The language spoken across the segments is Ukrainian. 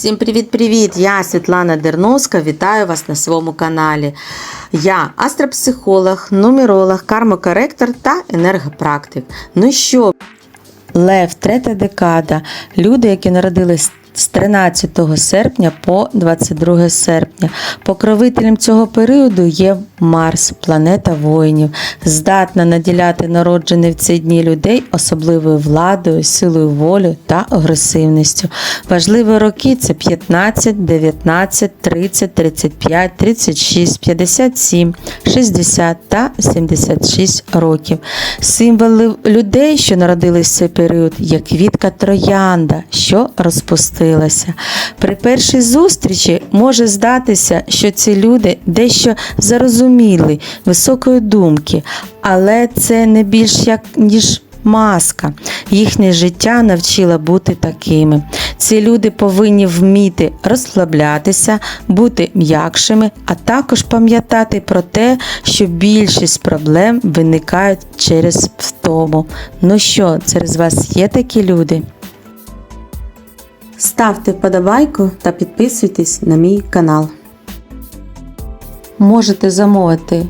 Всім привіт-привіт! Я Світлана Дерновська. Вітаю вас на своєму каналі. Я астропсихолог, нумеролог, кармокоректор та енергопрактик. Ну що, Лев, третя декада. Люди, які народились з 13 серпня по 22 серпня. Покровителем цього періоду є Марс, планета воїнів, здатна наділяти народжених в ці дні людей особливою владою, силою волі та агресивністю. Важливі роки це 15, 19, 30, 35, 36, 57, 60 та 76 років. Символи людей, що народились в цей період, є квітка троянда, що розпустилася. При першій зустрічі може здатися, що ці люди дещо зарозуміли високої думки, але це не більш як ніж маска. Їхнє життя навчило бути такими. Ці люди повинні вміти розслаблятися, бути м'якшими, а також пам'ятати про те, що більшість проблем виникають через втому. Ну що, через вас є такі люди? Ставте вподобайку та підписуйтесь на мій канал. Можете замовити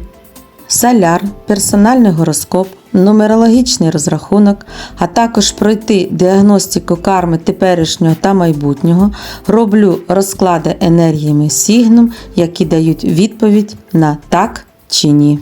соляр, персональний гороскоп, нумерологічний розрахунок, а також пройти діагностику карми теперішнього та майбутнього. Роблю розклади енергіями Сігнум, які дають відповідь на так чи ні.